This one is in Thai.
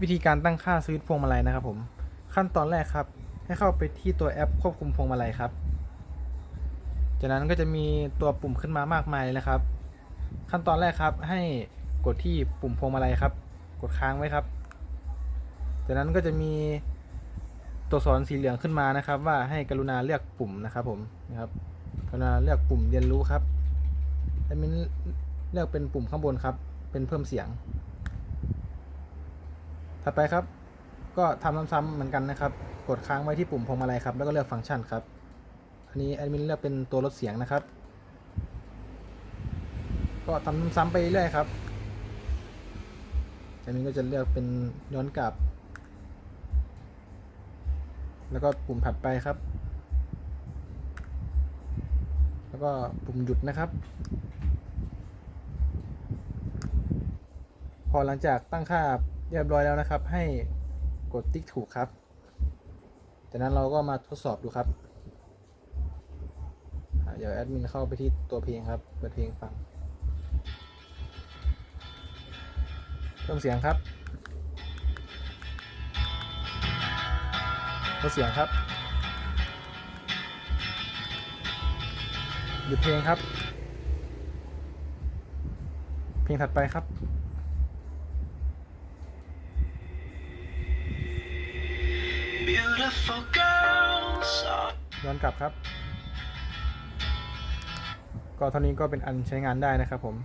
วิธีการตั้งค่าสวิตช์พวงมาลัยนะครับผม ขั้นตอนแรกครับ ให้เข้าไปที่ตัวแอปควบคุมพวงมาลัยครับ จากนั้นก็จะมีตัวปุ่มขึ้นมามากมายเลยนะครับ ขั้นตอนแรกครับ ให้กดที่ปุ่มพวงมาลัยครับ กดค้างไว้ครับ จากนั้นก็จะมีตัวสอนสีเหลืองขึ้นมานะครับ ว่าให้กรุณาเลือกปุ่มนะครับผมนะครับกรุณาเลือกปุ่มเรียนรู้ครับแอดมินเลือกเป็นปุ่มข้างบนครับ เป็นเพิ่มเสียง ถัดไปครับ ก็ทำซ้ำๆเหมือนกันนะครับ กดค้างไว้ที่ปุ่มพวงมาลัยครับ แล้วก็เลือกฟังก์ชันครับ อันนี้แอดมินเลือกเป็นตัวลดเสียงนะครับ ก็ทำซ้ำๆไปเรื่อยครับแอดมินก็จะเลือกเป็นย้อนกลับ แล้วก็ปุ่มถัดไปครับ แล้วก็ปุ่มหยุดนะครับ พอหลังจากตั้งค่า เรียบร้อยแล้วนะครับ ให้กดติ๊กถูกครับ จากนั้นเราก็มาทดสอบดูครับ เดี๋ยวแอดมินเข้าไปที่ตัวเพลงครับเปิดเพลงฟังเพิ่มเสียงครับลดเสียงครับ หยุดเพลงครับ เพลงถัดไปครับ Beautiful girls ย้อนกลับครับ ก็เท่านี้ก็เป็นอันใช้งานได้นะครับผม